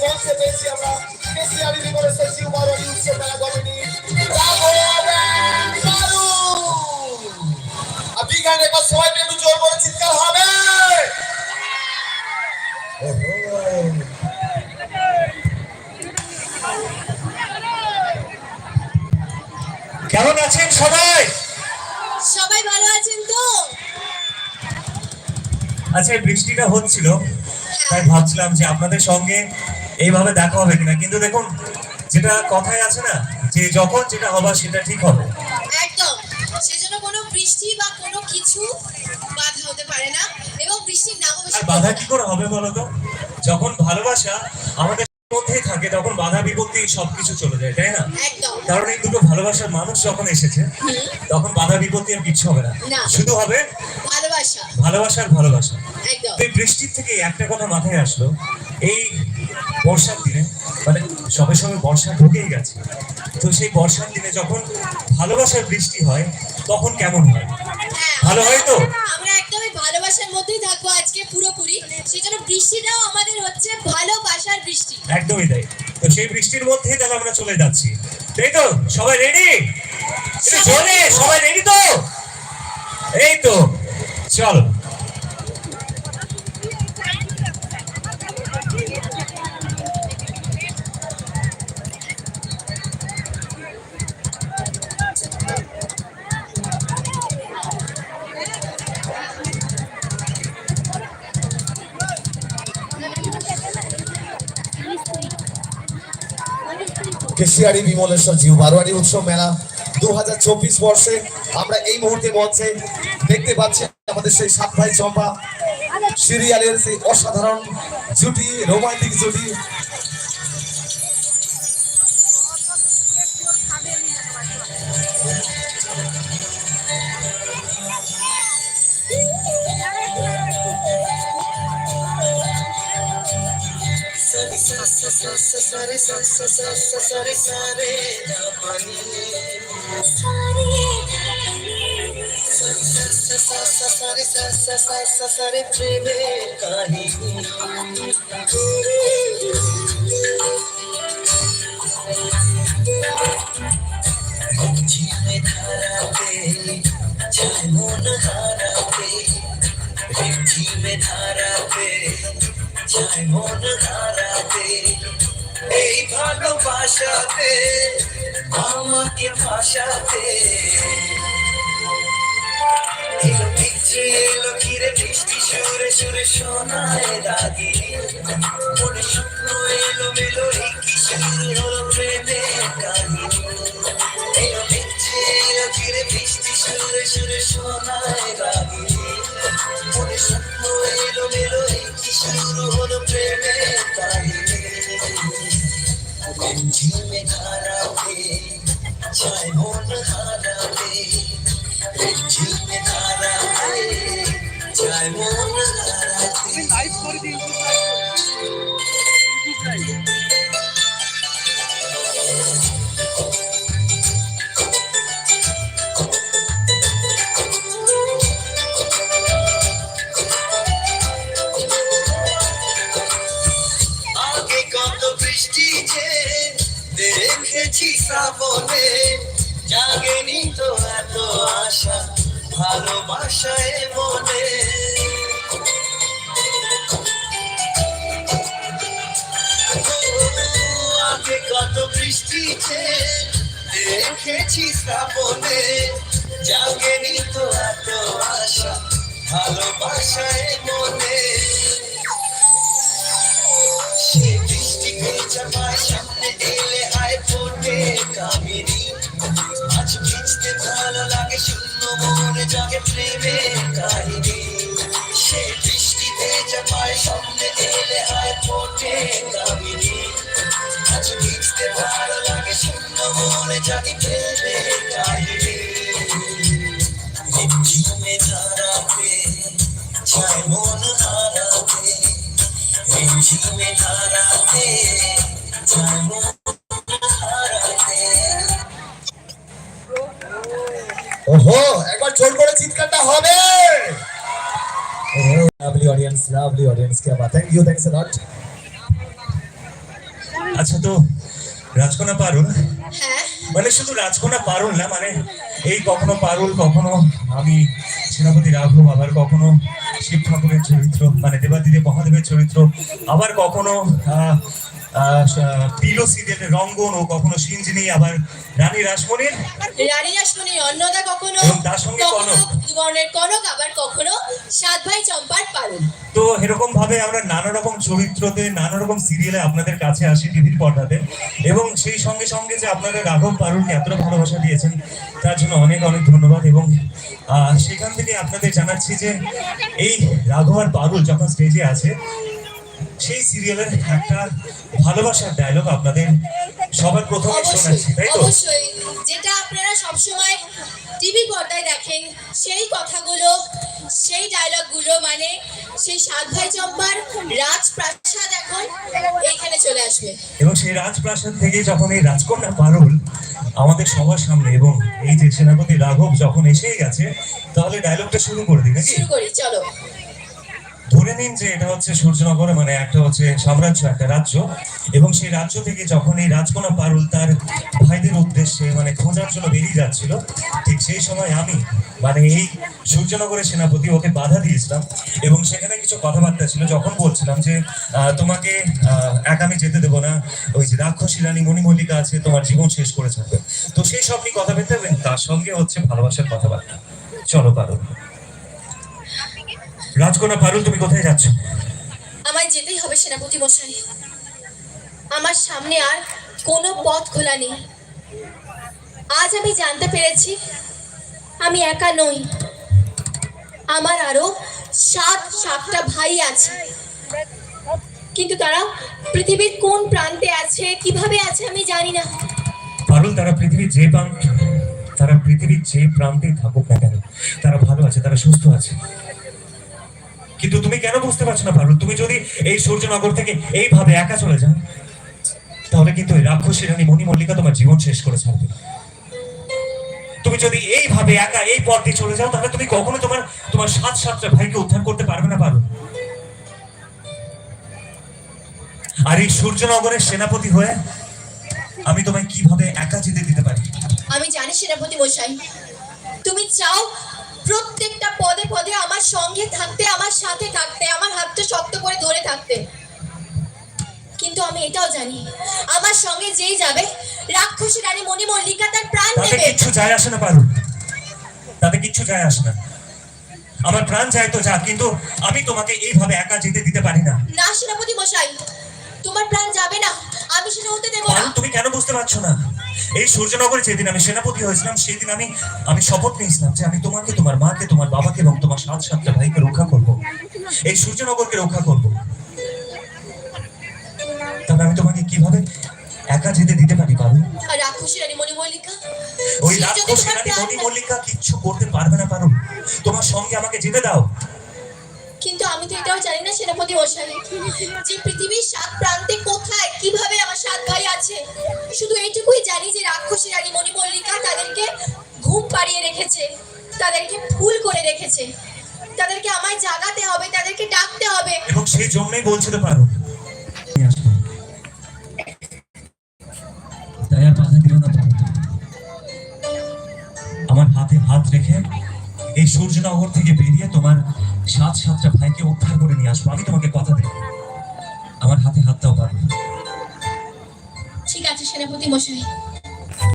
পেয়েছি আমরা কেসিআরি বিমলের সচিব বারোয়ারি উৎসব মেলা কমিটি আপনি গান একবার সবাই একটু জোর করে চিৎকার হবে। কেমন আছেন সবাই? সবাই ভালো আছেন তো? আচ্ছা বৃষ্টিটা হচ্ছিল তাই ভাবছিলাম যে আপনাদের সঙ্গে এইভাবে দেখা হবে কিনা? কিন্তু দেখুন যেটা কথায় আছে না যে যখন যেটা হবার সেটা ঠিক হবে। একদম। সেজন্য কোনো বৃষ্টি বা কোনো কিছু বাধা হতে পারে না এবং বৃষ্টির নামও বেশি আর বাধা কি করে হবে বলতো যখন ভালোবাসা আমাদের মধ্যেই থাকে তখন বাধা বিপত্তি সবকিছু চলে যায় তাই না? কারণ এই দুটো ভালোবাসার মানুষ যখন এসেছে তখন বাধা বিপত্তি আর কিচ্ছু হবে না। শুধু হবে ভালোবাসা। ভালোবাসার ভালোবাসা। তো এই বৃষ্টির থেকে একটা কথা মাথায় আসলো এই বর্ষার দিনে মানে সবে সবে বর্ষা ঢুকেই গেছে। তো সেই বর্ষার দিনে যখন ভালোবাসার বৃষ্টি হয় তখন কেমন হয়? হ্যাঁ, ভালো হয় তো? আমরা একদমই ভালোবাসার মধ্যেই থাকব আজকে পুরোপুরি। সেজন্য বৃষ্টিটাও আমাদের হচ্ছে ভালোবাসার বৃষ্টি। একদমই তাই। তো সেই বৃষ্টির মধ্যেই তাহলে আমরা চলে যাচ্ছি। তাই তো? সবাই রেডি চলে সবাই রেডি তো? এই তো চলো। কেশিয়ারি বিমলেশ্বর জিউ বারোয়ারি উৎসব মেলা দু হাজার চব্বিশ বর্ষে আমরা এই মুহূর্তে মঞ্চে দেখতে পাচ্ছি আমাদের সেই সাত ভাই চম্পা। সিরিয়ালের সেই অসাধারণ জুটি, রোমান্টিক জুটি సరి సరే పని సరి సరి ప్రేమే కానీ धारा पे चाहे मोन धारा पे এই ভালোবাসাতে, আমাকে ভাষাতে এলো পিছে এলো ঘিরে বৃষ্টি, সুরে সুরে শোনায় রাগে মনে স্বপ্ন এলো মেলো এই কি শুরু হলো প্রেমের কাহিনী। এলো পিছে এলো ঘিরে বৃষ্টি, সুরে সুরে শোনায় রাগে মনে স্বপ্ন এলো মেলো এই কি হলো প্রেমের ঝিমে ধারাতে চাই মন হারাতে। দেখেছি শ্রাবণে, জাগেনি তো এত আশা, ভালোবাসায় মনে। আগে কত বৃষ্টি যে দেখেছি শ্রাবণে, জাগেনি তো এত আশা, ভালোবাসায় মনে। সে বৃষ্টি ভেজা আয় কামিনী আজ ভিজতে ভালো লাগে, শূন্য মনে জাগে প্রেমের কাহিনী। সে বৃষ্টি ভেজা পায় সামনে এলে আয় ফোটে কামিনী আজ ভিজতে ভালো লাগে, শূন্য মনে জাগে প্রেমের কাহিনী। ঝিমে ধারাতে চায় মন হারাতে ঝিমে ধারাতে চায় মন ওহো একবার জোর করে চিৎকারটা হবে। লাভলি অডিয়েন্স লাভলি অডিয়েন্স কে Baat thank you thanks a lot আচ্ছা তো রাজকোনা পারুল? হ্যাঁ। মানে শুধু রাজকোনা পারুল না মানে এই কখনো পারুল কখনো আমি সেনাপতি রাঘব আবার কখনো শিব ঠাকুরের চরিত্র মানে দেবাদিদেব মহাদেবের চরিত্র আবার কখনো পিলো সিরিয়ালের রঙ্গন ও কখনো সিঞ্জিনী আবার রানী রাসমণির রানী রাসমণি অন্নদা কখনো তার সঙ্গে কখনো কনক। গণের কনক আবার কখনো সাত ভাই চম্পার পারুল। তো এরকম ভাবে আমরা নানা রকম চরিত্রতে নানা রকম সিরিয়ালে আপনাদের কাছে আসি টিভির পর্দাতে। এবং সেই সঙ্গে সঙ্গে যে আপনারা রাঘব পারুলকে এতটা ভালোবাসা দিয়েছেন তার জন্য অনেক অনেক ধন্যবাদ। এবং সেখান থেকে আপনাদের জানাচ্ছি যে এই রাঘব আর পারুল যখন স্টেজে আছে সেই সিরিয়ালের একটা ভালোবাসার ডায়লগ আপনাদের সবার প্রথমে শোনাচ্ছি তাই তো? অবশ্যই। যেটা আপনারা সবসময় টিভি পর্দায় দেখেন সেই কথাগুলো সেই ডায়লগগুলো মানে সেই সাত ভাই চম্পার রাজপ্রাসাদ এখন এইখানে চলে আসবে। এবং সেই রাজপ্রাসাদ থেকে যখন এই রাজকন্যা পারুল আমাদের সবার সামনে এবং এই যে সেনাপতি রাঘব যখন এসেই গেছে তাহলে ডায়লগটা শুরু করে দিই নাকি? শুরু করি চলো। ধরে নিন যে এটা হচ্ছে সূর্যনগর মানে একটা হচ্ছে সাম্রাজ্য, একটা রাজ্য। এবং সেই রাজ্য থেকে যখন এই রাজকোনা পারুল তার ভাইদের উদ্দেশ্যে মানে খোঁজার জন্য বেরিয়ে যাচ্ছিল, ঠিক সেই সময় আমি মানে এই সূর্যনগরের সেনাপতি ওকে বাধা দিয়েছিলাম। এবং সেখানে কিছু কথাবার্তা ছিল, যখন বলছিলাম যে তোমাকে একা আমি যেতে দেবো না। ওই যে রাক্ষসী রানী মণিমল্লিকা আছে, তোমার জীবন শেষ করে ছাড়বে। তো সেই সব নিয়ে কথা এবং তার সঙ্গে হচ্ছে ভালোবাসার কথাবার্তা। চলো পারুল। রাজকন্যা পারুল তুমি কোথায় যাচ্ছ? আমায় যেতেই হবে সেনাপতি মশাই। আমার সামনে আর কোনো পথ খোলা নেই। আজ আমি জানতে পেরেছি আমি একা নই। আমার আরও সাত সাতটা ভাই আছে। কিন্তু তারা পৃথিবীর কোন প্রান্তে আছে কীভাবে আছে আমি জানি না। পারুল তারা পৃথিবীর যে প্রান্ত তারা পৃথিবীর যে প্রান্তে থাকুক না কেন তারা ভালো আছে তারা সুস্থ আছে। কিন্তু তুমি কেন বুঝতে পারছ না, পারুল? তুমি যদি এই সূর্যনগর থেকে এইভাবে একা চলে যাও, তাহলে কিন্তু এই রাক্ষসী রানী মণি মল্লিকা তোমার জীবন শেষ করে ছাড়বে। তুমি যদি এইভাবে একা এই পথ দিয়ে চলে যাও, তাহলে তুমি কখনো তোমার তোমার সাত সাতটা ভাইকে উদ্ধার করতে পারবে না, পারুল? আর এই সূর্যনগরের সেনাপতি হয়ে আমি তোমায় কীভাবে একা যেতে দিতে পারি? আমি জানি সেনাপতি মশাই, তুমি চাও প্রত্যেকটা পদে আমার সঙ্গে থাকতে আমার সাথে থাকতে আমার হাতটা শক্ত করে ধরে থাকতে। কিন্তু আমি এটাও জানি আমার সঙ্গে যেই যাবে রাক্ষসী রানী মণি মল্লিকা তার প্রাণ তাতে নেবে কিচ্ছু যায় আসে না পারুল। তাতে কিচ্ছু যায় আসে না। আমার প্রাণ চাই তো যা কিন্তু আমি তোমাকে এইভাবে একা যেতে দিতে পারি না। না সেনাপতি মশাই তোমার প্রাণ যাবে না আমি সেটা হতে দেবো না। তুমি কেন বুঝতে পারছ না? এই সূর্যনগরে যেদিন আমি সেনাপতি হয়েছিলাম সেদিন আমি আমি শপথ নিয়েছিলাম যে আমি তোমাকে তোমার মাকে তোমার বাবাকে এবং তোমার সাত সাতটা ভাইকে রক্ষা করব। এই সূর্যনগরকে রক্ষা করব। তবে আমি তোমাকে কীভাবে একা যেতে দিতে পারি আর রাক্ষসী রানী ওই রাক্ষসী রানী কিচ্ছু করতে পারবে না পারুল তোমার সঙ্গে আমাকে যেতে দাও। কিন্তু আমি তো এটাও জানি না সেনাপতি মশাই যে পৃথিবীর সাত তাদেরকে ফুল করে রেখেছে। তাদেরকে আমায় জাগাতে হবে তাদেরকে ডাকতে হবে। এবং সেই জন্যই বলছে তো পারো। তাই আর বাধা দিও না আমার হাতে হাত রেখে এই সূর্যনগর থেকে বেরিয়ে তোমার সাত সাতটা ভাইকে উদ্ধার করে নিয়ে আসব। আমি তোমাকে কথা দিই আমার হাতে হাতটাও পারব ঠিক আছে সেনাপতি মশাই।